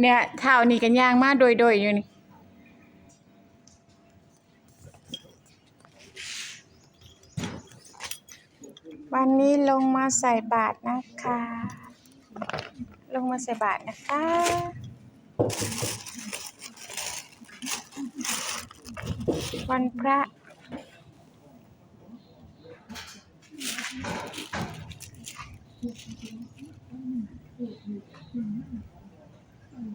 เนี่ยเท้านี่กันย่างมาโดยโดยอยู่นี่วันนี้ลงมาใส่บาตรนะคะ ลงมาใส่บาตรนะคะ วันพระ ผู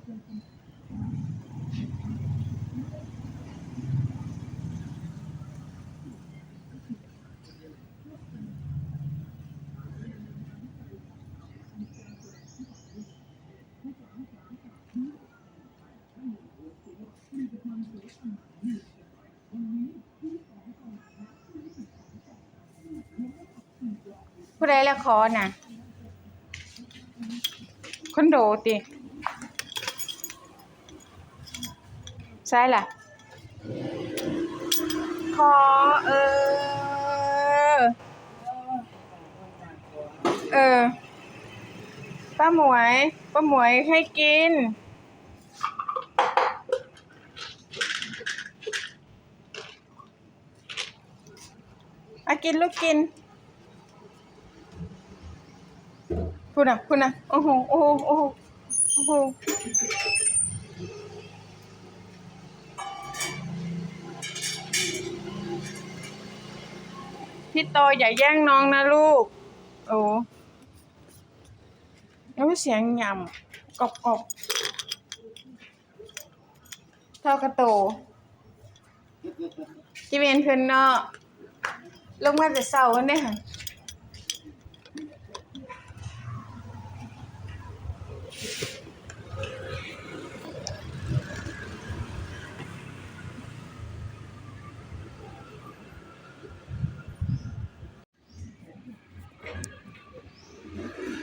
้ใดละครน่ะ คอนโดติ ใช่ล่ะ ขอเออ เออ ป้าหมวย ป้าหมวยให้กิน อากินลูกกินพูดนะพูดนะโอ้โห โอ้โห โอ้โห พี่โตอย่าแย่งน้องนะลูก โอ้แล้วเสียงยำกรอบกรอบเท่ากระโตจิเวียนเพื่อนเนาะลงมาแต่เช้าเนี่ย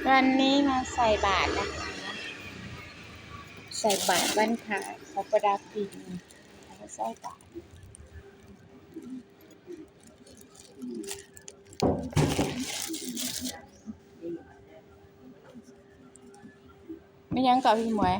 วันนี้มาใส่บาตรนะคะ ใส่บาตรวันพระเขาประดาปีแล้วใส่บาตรไม่ยังกับพี่หมวย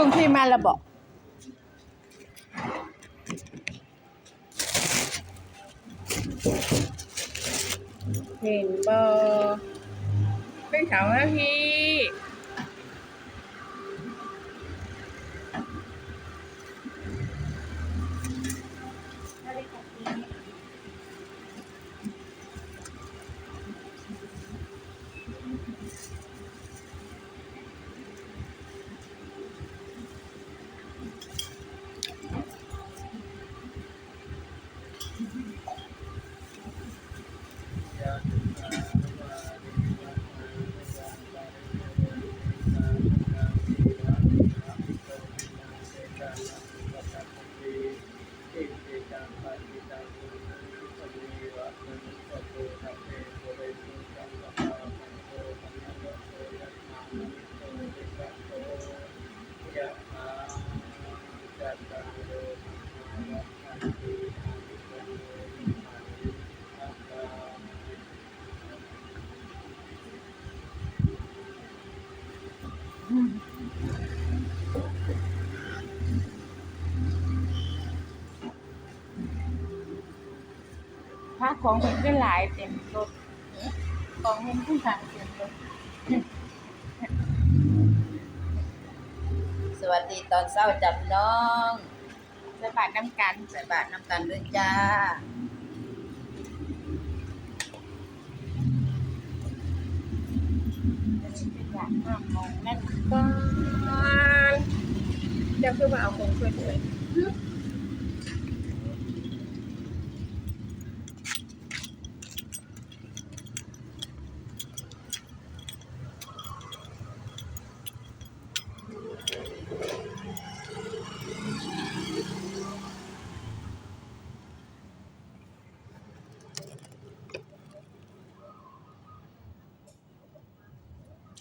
ลุงพี่มาแล้วบอกเห็นบอเป็นเขาแล้วพี่ ของมันก็หลายเต็มรถของมันก็หลายเต็มรถสวัสดีตอนเช้าจับน้องสบาทน้ำกันใส่บาตรน้ำกันด้วยจ้าอยากห้ามมองนั่นก่อนเดี๋ยวคือว่าเอาของเพื่อนเลย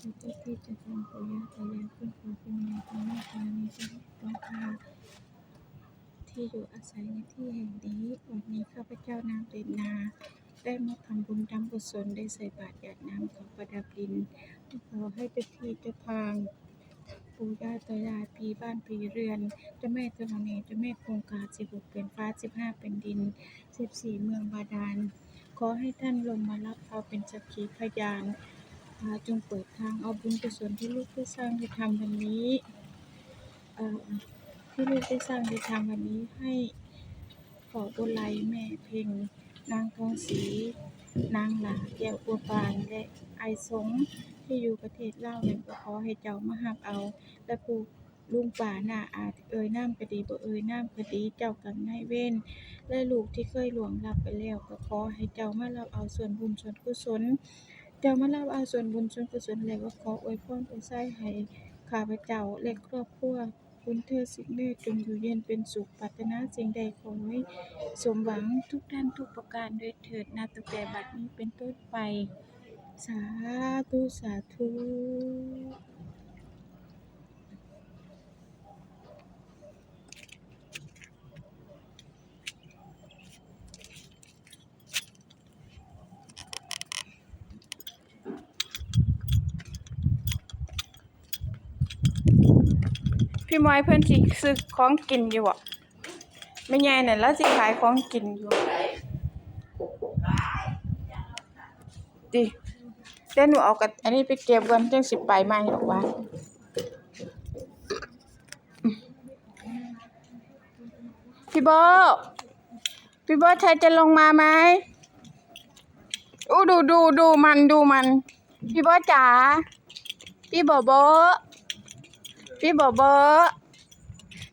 จะพี่จะทำปุญญาตายาขึ้นขอเป็นแนวทางในการนี้จะต้องพาที่อยู่อาศัยในที่แห่งนี้วันนี้ข้าพเจ้านางเรนนา ได้มาทำบุญทำกุศลได้ใส่บาตรหยาดน้ำของประดับดินขอให้เป็นที่เจ้าทางปู่ย่าตายายพี่บ้านพี่เรือนเจ้าแม่ธรณีเจ้าแม่คงคารสิบหกเป็นฟ้าสิบห้าเป็นดินสิบสี่เมืองบาดาล ขอให้ท่านลงมารับเอาเป็นสักขีพยาน พาจงเปิดทางเอาบุญกุศลที่ลูกได้สร้างได้ทำวันนี้ที่ลูกได้สร้างได้ทำวันนี้ให้ขอบุไลแม่เพ็งนางทองศรีนางหลาแก้วบัวบานและไอสงที่อยู่ประเทศลาวนั้นก็ขอให้เจ้ามาหับเอาและปลูกลุงป่าหน้าอาจเอ่ยน้ำก็ดีบ่เอ่ยน้ำก็ดีเจ้ากรรมนายเวรและลูกที่เคยหลวงลับไปแล้วก็ขอให้เจ้ามารับเอาส่วนบุญส่วนกุศล เจ้ามารับเอาส่วนบุญส่วนกุศลแล้วก็ขออวยพรอวยไส้ให้ข้าพเจ้าและครอบครัวคุณเธอสิ่งใดจงอยู่เย็นเป็นสุขปรารถนาสิ่งใดขอให้สมหวังทุกท่านทุกประการด้วยเถิดนาตั้งแต่บัดนี้เป็นต้นไป สาธุ สาธุ พี่มอยเพื่อนสิซื้อของกินอยู่บ่ไม่ใหญ่น่ะแล้วสิขายของกินอยู่ดิเดี๋ยวหนูเอากับอันนี้ไปเก็บก่อนจังสิไปใหม่หรอกว่าพี่โบพี่โบเธอจะลงมาไหมอู้ดูดูดูมันดูมัน พี่โบจ๋าพี่โบโบ พี่บอบอ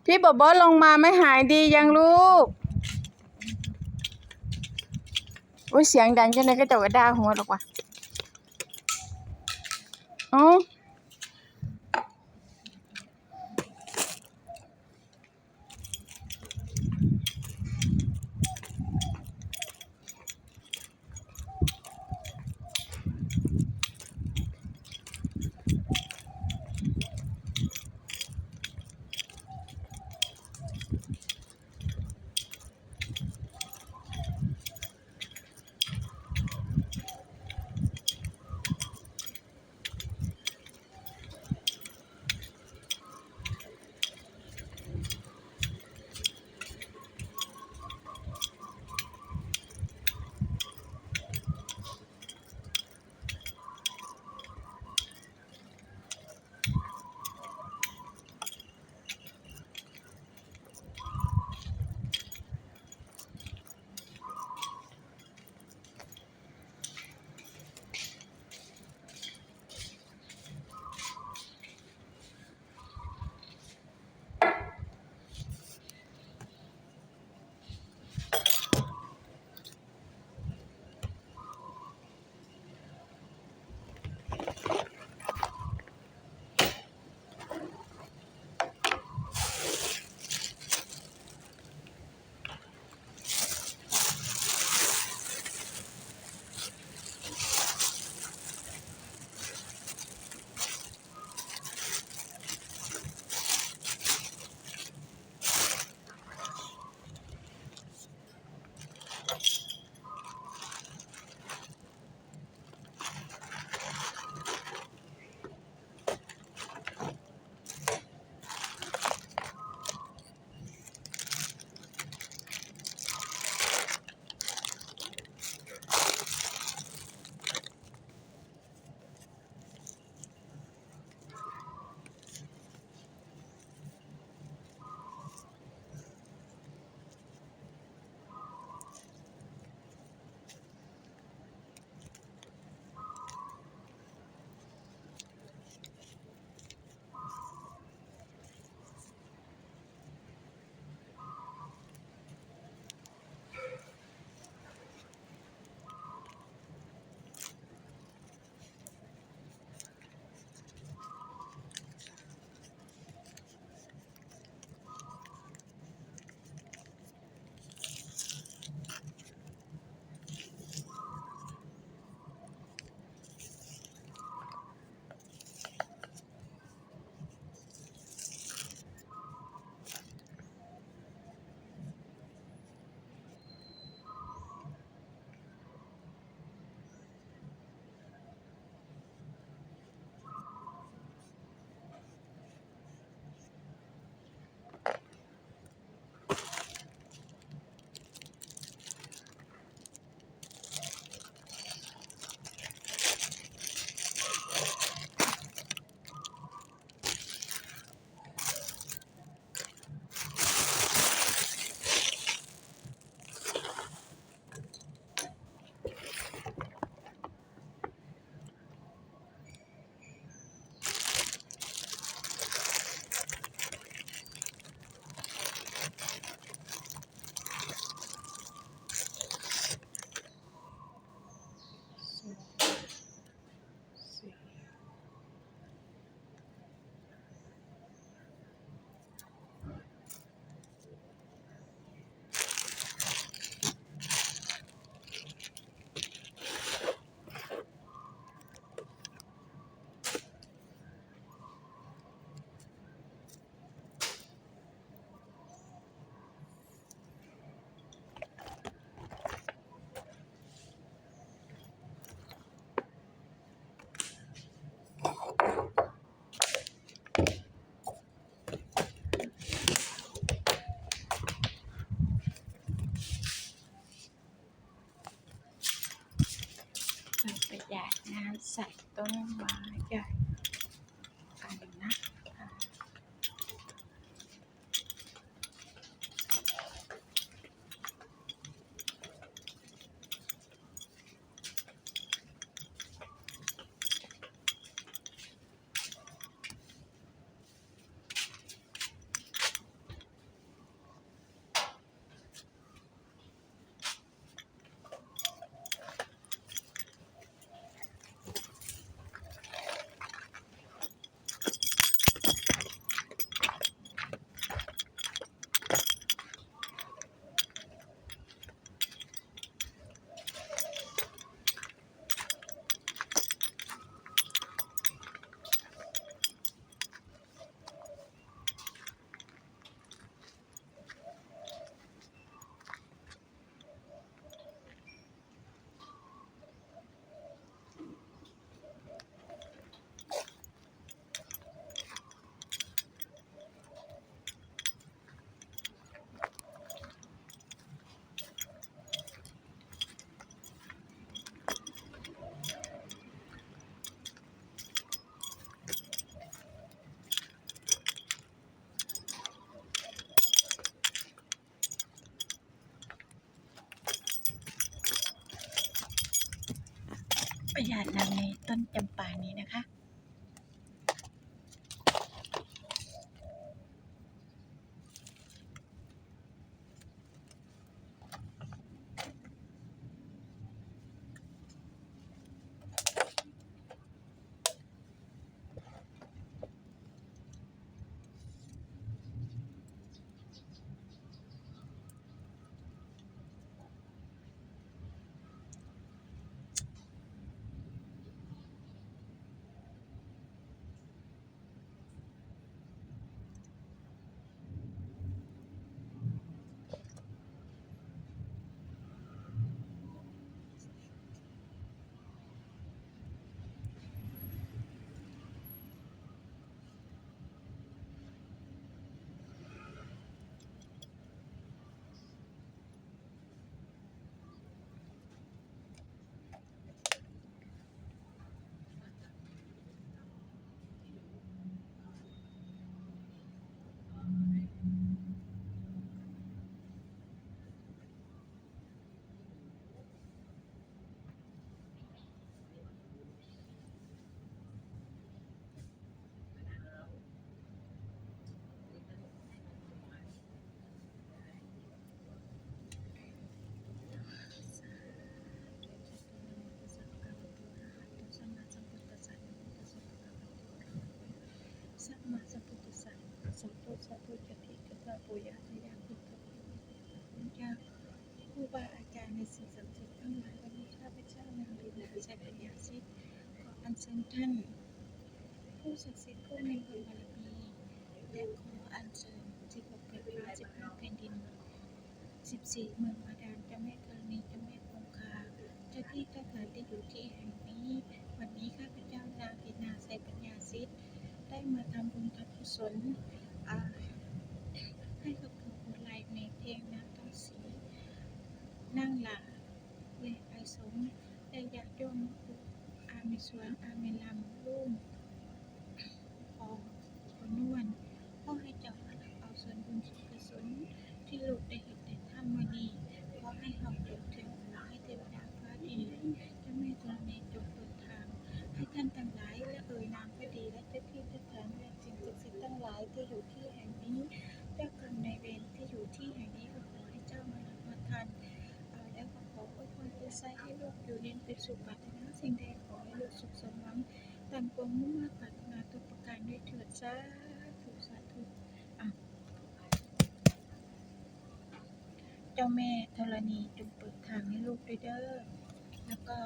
พี่บอบอลงมาไม่หายดียังลูกโอ้ยเสียงดังจังเลยก็จะกระด้าหัวหรอกว่ะเอ้า ใส่ต้นไม้ใหญ่กันนะคะ ประหยัดนำในต้น จำปานี สัมพุทธะพุทธะทิกตาปุยาตยาพุทธะพุทธะครูบาอาจารย์ในสิ่งศักดิ์สิทธิ์ทั้งหลายวันนี้ข้าพเจ้านางดินาใช้ปัญญาสิทธิ์ขออัญเชิญท่าน ผู้ศักดิ์สิทธิ์ผู้มีบุญบารมีและขออัญเชิญสิบหกแผ่นฟ้าสิบห้าแผ่นดินสิบสี่เมืองบาดาลเจ้าแม่ธรณีเจ้าแม่คงคาเจ้าที่เจ้าทาที่อยู่ที่แห่งนี้ วันนี้ข้าพเจ้านางดินาใช้ปัญญาสิทธิ์ได้มาทำบุญทำกุศลอ่าให้กับผู้คนไลในเพลงน้ำต้องสี นั่งหลาและไปสงฆ์และญาติโยม อาาธุสาธุอะเจ้าแม่ธรณีจงเปิดทางให้ลูกด้วยเด้อแล้วก็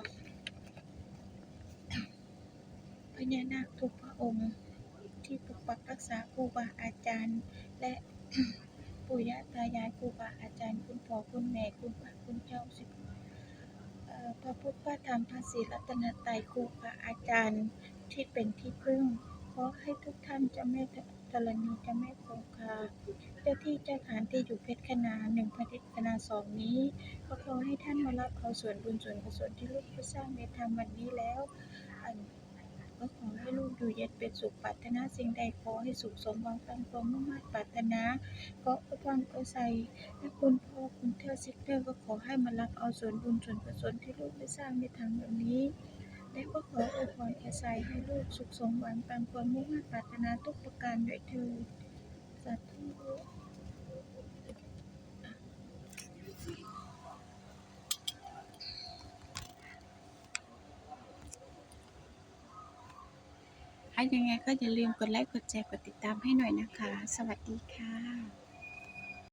พญานาคทุกพระองค์ที่ปกปักรักษาครูบาอาจารย์ และปู่ย่าตายายครูบาอาจารย์คุณพ่อคุณแม่คุณพระคุณเจ้าสิบพระพุทธพระธรรมพระศีรัตนตรัยครูบาอาจารย์ที่เป็นที่พึ่ง ให้ทุกท่านจะแม่ธรณีจะแม่โคงคาเจ้าที่เจ้าฐานที่อยู่เพชรคณาหนึ่งพระเพชรคณาสองนี้ก็ขอให้ท่านมารับเอาส่วนบุญส่วนกุศลที่ลูกได้สร้างในธรรมวันนี้แล้วอ่นก็ขอให้ลูกอยู่เย็นเป็นสุขปรารถนาสิ่งใดขอให้สุขสมหวังตามความมุ่งมั่นปรารถนาก็อวยพรอวยใส่และคุณพ่อคุณเธอซิกเตอร์ก็ขอให้มารับเอาส่วนบุญส่วนกุศลที่ลูกได้สร้างในทางวันนี้ และก็ขออวยพรอวยใส่ให้ลูกสุขสมหวังตามความมุ่งมั่นปรารถนาทุกประการด้วยเถิดสาธุถ้ายังไงก็อย่าลืมกดไลค์ กดแชร์ กดติดตามให้หน่อยนะคะ สวัสดีค่ะ